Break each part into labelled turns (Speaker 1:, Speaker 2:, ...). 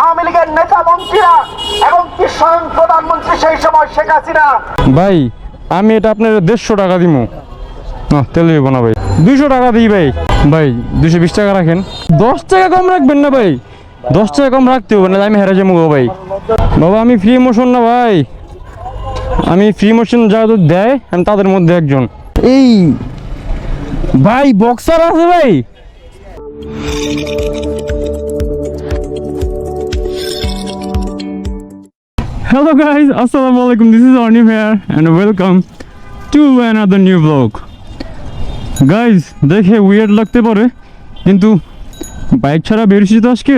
Speaker 1: আওয়ামী লীগের নেতা মন্ত্রীরা এবং কি স্বয়ং প্রধানমন্ত্রী সেই সময় শেখ হাসিনা?
Speaker 2: ভাই আমি এটা আপনার দেড়শো টাকা দিমু। না তেল দিব না ভাই। দুইশো টাকা দিই ভাই। ভাই দুশো বিশ টাকা রাখেন। দশ টাকা কম রাখবেন না ভাই। দশ টাকা কম রাখতে হবে না আমি হেরে যাব ভাই। বাবা আমি ফ্রি মোশন না ভাই। আমি ফ্রি মোশন যারা তো দেয় আমি তাদের মধ্যে একজন। এই ভাই বক্সার আছে ভাই। Hello guys, Assalamu alaikum. This is Arnim here and welcome to another new vlog. Guys, দেখে উইয়ার্ড লাগতে পারে কিন্তু বাইক ছাড়া বেরিয়েছি তো আজকে।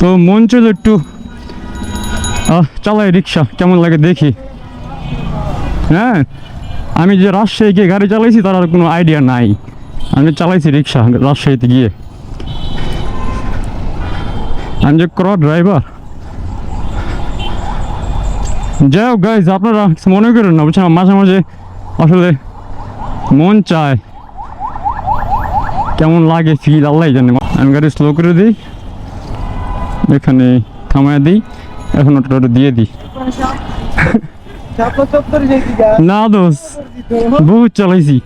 Speaker 2: তো মন চলো একটু চালাই রিক্সা কেমন লাগে দেখি। হ্যাঁ আমি যে রাজশাহী গিয়ে গাড়ি চালাইছি তার আর কোনো আইডিয়া নাই। আমি চালাইছি রিক্সা রাজশাহীতে গিয়ে। আমি যে ক্র ড্রাইভার যাই হোক গাইজ আপনারা মনে করেন না বুঝছেন? মাঝে মাঝে আসলে মন চায় কেমন লাগে ফিল আল্লাহ জানে। আমি গাড়ি স্লো করে দিই এখানে থামায় দিই এখন ওটা দিয়ে দিই। না দোষ বহুত চালাইছি।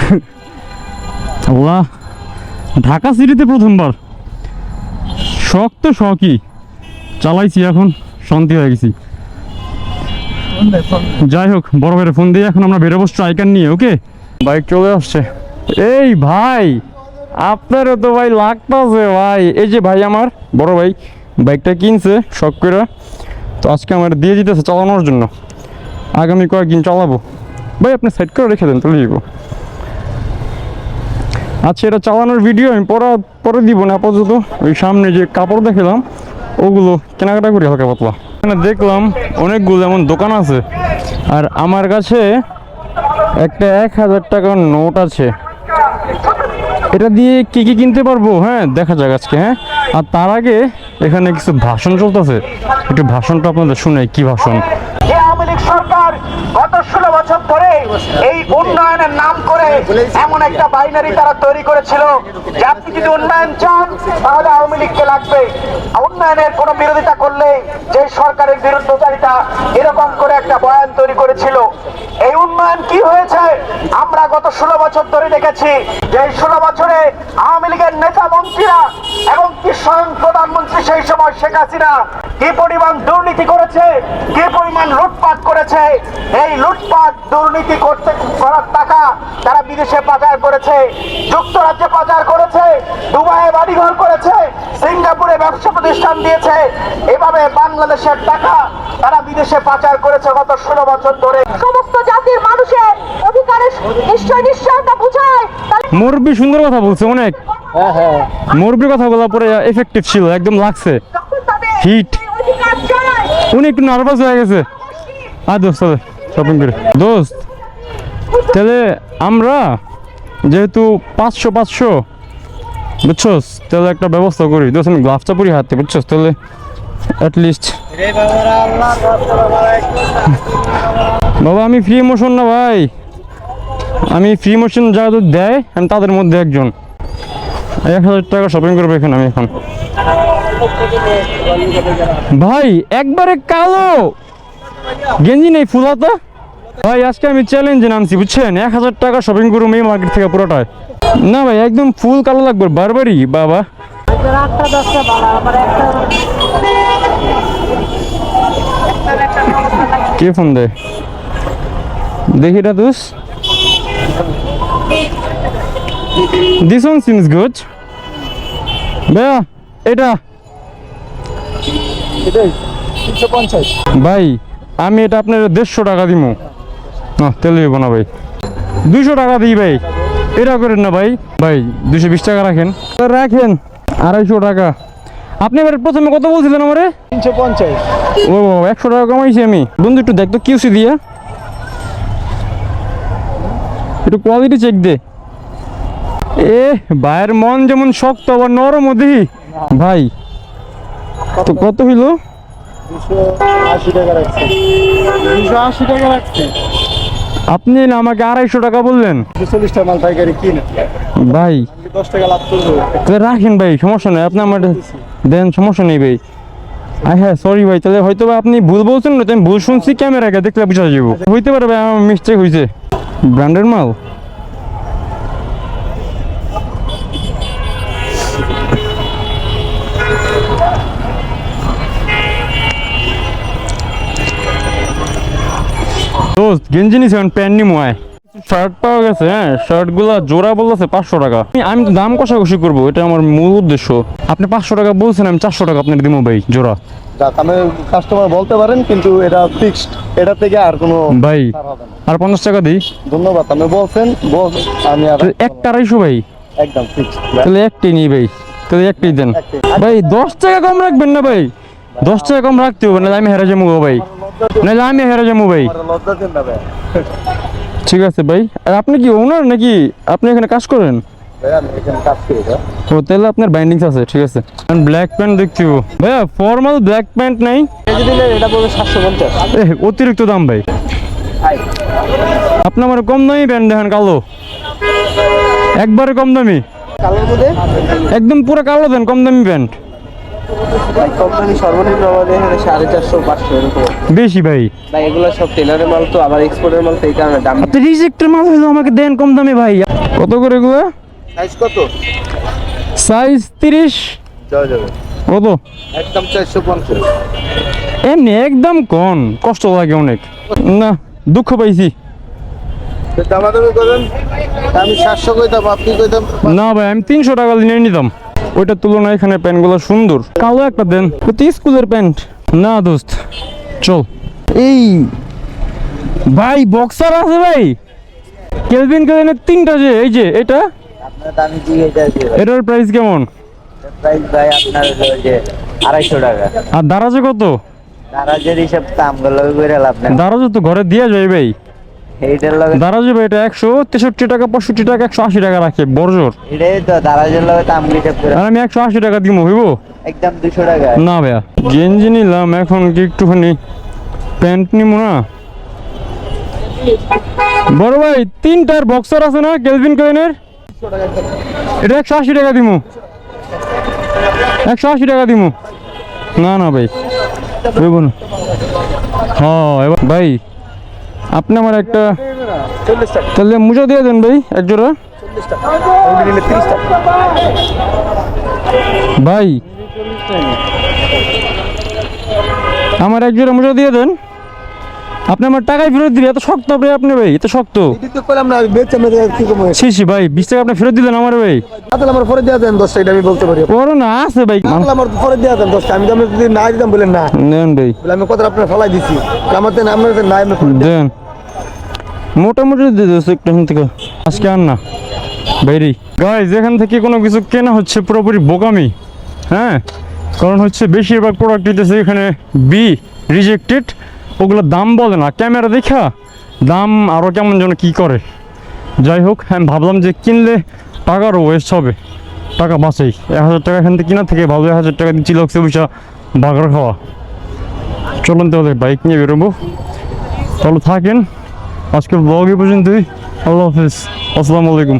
Speaker 2: আল্লাহ ঢাকা সিটিতে প্রথমবার। শখ তো শখই। চালাইছি এখন শান্তি হয়ে গেছি। যাই হোক বড় ভাইয়ের ফোন দিয়ে এখন আমরা বেরো বসছি আইকার নিয়ে ওকে বাইক চলে আসছে। এই ভাই আপনারও তো ভাই লাগতাছে ভাই। এই যে ভাই আমার বড় ভাই বাইকটা কিনছে শখ করে। তো আজকে আমার দিয়ে দিতেছে চালানোর জন্য। আগামী কয়েকদিন চালাবো। ভাই আপনি সাইড করে রেখে দেন তুলে দিব আচ্ছা এটা চালানোর ভিডিও আমি পরে পরে দিব না আপাতত। ওই সামনে যে কাপড় দেখলাম ওগুলো কেনাকাটা করি হালকা পাতলা। এখানে দেখলাম অনেকগুলো এমন দোকান আছে, আর আমার কাছে একটা এক হাজার টাকার নোট আছে। এটা দিয়ে কি কি কিনতে পারব? হ্যাঁ দেখা যাক আজকে হ্যাঁ? আর তার আগে এখানে কিছু ভাষণ চলতেছে। একটু ভাষণটা আপনাদের শুনে কি ভাষণ
Speaker 1: যে আওয়ামী লীগ সরকার গত ষোলো বছর ধরে এই উন্নয়নের নাম করে এমন একটা বাইনারি তারা তৈরি করেছিল। যে আপনি যদি উন্নয়ন চান, তাহলে আওয়ামী লীগকে লাগবে। উন্নয়নের কোনো বিরোধিতা করলে যে সরকারের বিরুদ্ধচারিতা এরকম করে একটা বয়ান তৈরি করেছিল। এই উন্নয়ন কি হয়েছে? আমরা গত ষোলো বছর ধরে দেখেছি যে এই ষোলো বছরে আওয়ামী লীগের নেতা মন্ত্রীরা এবং কি স্বয়ং প্রধানমন্ত্রী সেই সময় শেখ হাসিনা কি পরিমাণ দুর্নীতি করেছে? কি পরিমাণ লুটপাট করেছে? এই লুটপাট দুর্নীতি করতে করার টাকা তারা বিদেশে পাচার করেছে যুক্তরাজ্যে পাচার করেছে দুবাইয়ে বাড়িঘর করেছে সিঙ্গাপুরে ব্যবসা প্রতিষ্ঠান দিয়েছে। এভাবে বাংলাদেশের টাকা তারা বিদেশে পাচার করেছে গত ষোলো বছর ধরে।
Speaker 3: সমস্ত জাতির মানুষের অধিকারের নিশ্চয় নিশ্চয়তা বুঝায়।
Speaker 2: মুরব্বী সুন্দর কথা বলছে অনেক। মুরব্বীর কথা বলা পরে এফেক্টিভ ছিল একদম লাগছে। হিট উনি একটু নার্ভাস হয়ে গেছে। আর দোস্ত শপিং করে। দোস্ত, তাহলে আমরা যেহেতু পাঁচশো পাঁচশো, বুঝছস? তাহলে একটা ব্যবস্থা করি। দোস্ত, আমি গ্লাভসটা পরি হাতে, বুঝছস? তাহলে অ্যাটলিস্ট বাবা, আমি ফ্রি মোশন না ভাই। আমি ফ্রি মোশন যারা দেয়, আমি তাদের মধ্যে একজন। এক হাজার টাকা শপিং করব এখানে আমি এখন। ভাই, একবারে কালো। গেঞ্জি নেই ফুলাতো ভাই, আজকে আমি চ্যালেঞ্জে নামছি, বুঝছেন? এক হাজার টাকা শপিং করব এই মার্কেট থেকে পুরোটায়। না ভাই, একদম ফুল কালো লাগবে, বারবারই, বাবা। কে ফোন দেয়? দেখি এটা তুস দিস ওয়ান সিমস গুড ভাইয়া, এটা। ভাই আমি এটা আপনার দেড়শো টাকা দিব না তেল দিব না ভাই। দুইশো টাকা দিই ভাই। এটা করেন না ভাই। ভাই দুশো বিশ টাকা রাখেন। রাখেন আড়াইশো টাকা। আপনি এবার প্রথমে কত বলছিলেন আমারে?
Speaker 4: তিনশো পঞ্চাশ।
Speaker 2: ও একশো টাকা কমাইছি আমি। বন্ধু একটু দেখ তো কিউসি দিয়ে। একটু কোয়ালিটি চেক দে। এ ভাইয়ের মন যেমন শক্ত আবার নরম দেখি ভাই তো কত হইল? আপনি না আমাকে আড়াইশো টাকা বললেন? ভাই। রাখেন ভাই সমস্যা নেই। আপনি আমার দেন সমস্যা নেই ভাই। হ্যাঁ সরি ভাই তাহলে হয়তো আপনি ভুল বলছেন না আমি ভুল শুনছি ক্যামেরাকে দেখলে বুঝা যাব হইতে পারে ভাই আমার মিস্টেক হয়েছে ব্র্যান্ডের মাল? দোস্ত গেঞ্জি নিছে প্যান্ট নিমো আয়। শার্ট পাওয়া গেছে হ্যাঁ শার্টগুলো জোড়া বলতেছে পাঁচশো টাকা। আমি- দাম কষাকষি করব এটা আমার মূল উদ্দেশ্য। আপনি পাঁচশো টাকা বলছেন আমি চারশো টাকা আপনার দিমো ভাই জোড়া।
Speaker 4: আমি কাস্টমার বলতে পারেন কিন্তু এটা ফিক্সড এটা থেকে আর কোনো
Speaker 2: ভাই
Speaker 4: না।
Speaker 2: আর পঞ্চাশ টাকা দিই।
Speaker 4: ধন্যবাদ আপনি বলছেন বল আমি আর
Speaker 2: একটা আড়াইশো ভাই।
Speaker 4: একদম ফিক্সড
Speaker 2: তাহলে একটাই নিই ভাই। তাহলে একটাই দেন। ভাই দশ টাকা কম রাখবেন না ভাই। দশ টাকা কম রাখতে হবে নাহলে আমি হেরে যাব ভাই। নাহলে আমি হেরে যাব ভাই। ঠিক আছে ভাই। আর আপনি কি ওনার নাকি? আপনি এখানে কাজ করেন। ও তাহলে আপনার বাইন্ডিংস আছে ঠিক আছে। ব্ল্যাক প্যান্ট দেখছি ভাইয়া ফর্মাল ব্ল্যাক প্যান্ট নাই? অতিরিক্ত দাম ভাই। আপনি আমার কম দামি প্যান্ট দেখেন কালো। একবারে কম দামি। একদম পুরো কালো দেন কম দামি প্যান্ট
Speaker 4: ভাই কোম্পানি সর্বনিম্ন আমাদের এখানে সাড়ে চারশো পাঁচশো এরকম।
Speaker 2: বেশি ভাই?
Speaker 4: ভাই এগুলো সব টেলারের মাল তো আবার এক্সপোর্টের মাল তো এই কারণে দাম
Speaker 2: আপনি রিজেক্টের মাল হইল আমাকে দেন কম দামি ভাই। কত করে এগুলো?
Speaker 4: সাইজ কত?
Speaker 2: সাইজ তিরিশ।
Speaker 4: যাবে
Speaker 2: কত?
Speaker 4: একদম চারশো পঞ্চাশ।
Speaker 2: এমনি একদম কন কষ্ট লাগে অনেক। না দুঃখ পাইছি।
Speaker 4: দামাদামি করেন। আমি সাতশো কইতাম আপনি কইতাম
Speaker 2: না ভাই আমি তিনশো টাকা নিয়ে নিতাম। ওইটার তুলনায় এখানে প্যান্টগুলো সুন্দর। কালো একটা দেন ওটা স্কুলের প্যান্ট। না দোস্ত চল। এই ভাই বক্সার আছে ভাই। কেলভিন কেলেনের তিনটা যে এই যে এটা?
Speaker 5: দামি
Speaker 2: এটার প্রাইস কেমন?
Speaker 5: প্রাইস ভাই আপনার যে আড়াইশো টাকা।
Speaker 2: আর দারাজে কত?
Speaker 5: দারাজের হিসাব করে লাভ নেই।
Speaker 2: দারাজে তো ঘরে দিয়ে যায় ভাই
Speaker 5: এইটার লগে
Speaker 2: দারাজে ভাই এটা একশো তেষট্টি টাকা পঁয়ষট্টি টাকা একশো আশি টাকা রাখে বড়জোর।
Speaker 5: এটাই তো দারাজের লগে তো আমগুলো হিসাব
Speaker 2: আমি একশো আশি টাকা দিব হইব?
Speaker 5: একদম দুশো টাকা।
Speaker 2: না ভাইয়া গেঞ্জি নিলাম এখন কি একটুখানি প্যান্ট না? বড় ভাই তিনটার বক্সার আছে না কেলভিন কয়েনের? এটা একশো আশি টাকা দিমু। একশো আশি টাকা দিমু। না না ভাই হইব না। হ্যাঁ ভাই আপনি আমার একটা তাহলে মুজো দিয়ে দেন ভাই এক জোড়া। ভাই আমার এক জোড়া মুজো দিয়ে দেন। আপনি আমার টাকাই ফেরত দিবেন এত শক্ত আপনি আপনি ভাই এত শক্ত।
Speaker 4: তো
Speaker 2: ছি ছি ভাই বিশ টাকা আপনি ফেরত দিলেন আমার ভাই।
Speaker 4: তাহলে আমার পরে দেওয়া দেন দশ টাকা আমি বলতে পারি
Speaker 2: করো না আছে ভাই
Speaker 4: আমার পরে দেওয়া দেন দশ টাকা আমি যদি না দিতাম বলেন না
Speaker 2: দেন। ভাই
Speaker 4: আমি কথা আপনার ফলাই দিছি আমার দেন আপনার দেন না আমি পরে
Speaker 2: দেন। মোটামুটি দিয়ে দিয়েছে একটু এখান থেকে। আজকে আর না। বাইরে। গাইজ এখান থেকে কোনো কিছু কেনা হচ্ছে পুরোপুরি বোকামি। হ্যাঁ? কারণ হচ্ছে বেশিরভাগ প্রোডাক্ট দিতেছে এখানে বি রিজেক্টেড ওগুলো দাম বলে না। ক্যামেরা দেখা। দাম আরও কেমন যেন কী করে। যাই হোক, আমি ভাবলাম যে কিনলে টাকারও ওয়েস্ট হবে। টাকা বাঁচেই। এক হাজার টাকা এখান থেকে কিনা থেকে ভালো এক হাজার টাকা দিচ্ছিল হচ্ছে পয়সা বাগার খাওয়া। চলুন তাহলে বাইক নিয়ে বেরোবো। ভালো থাকেন। আজকের ব্লগ এ পর্যন্তই আল্লাহ হাফিজ আসসালামু আলাইকুম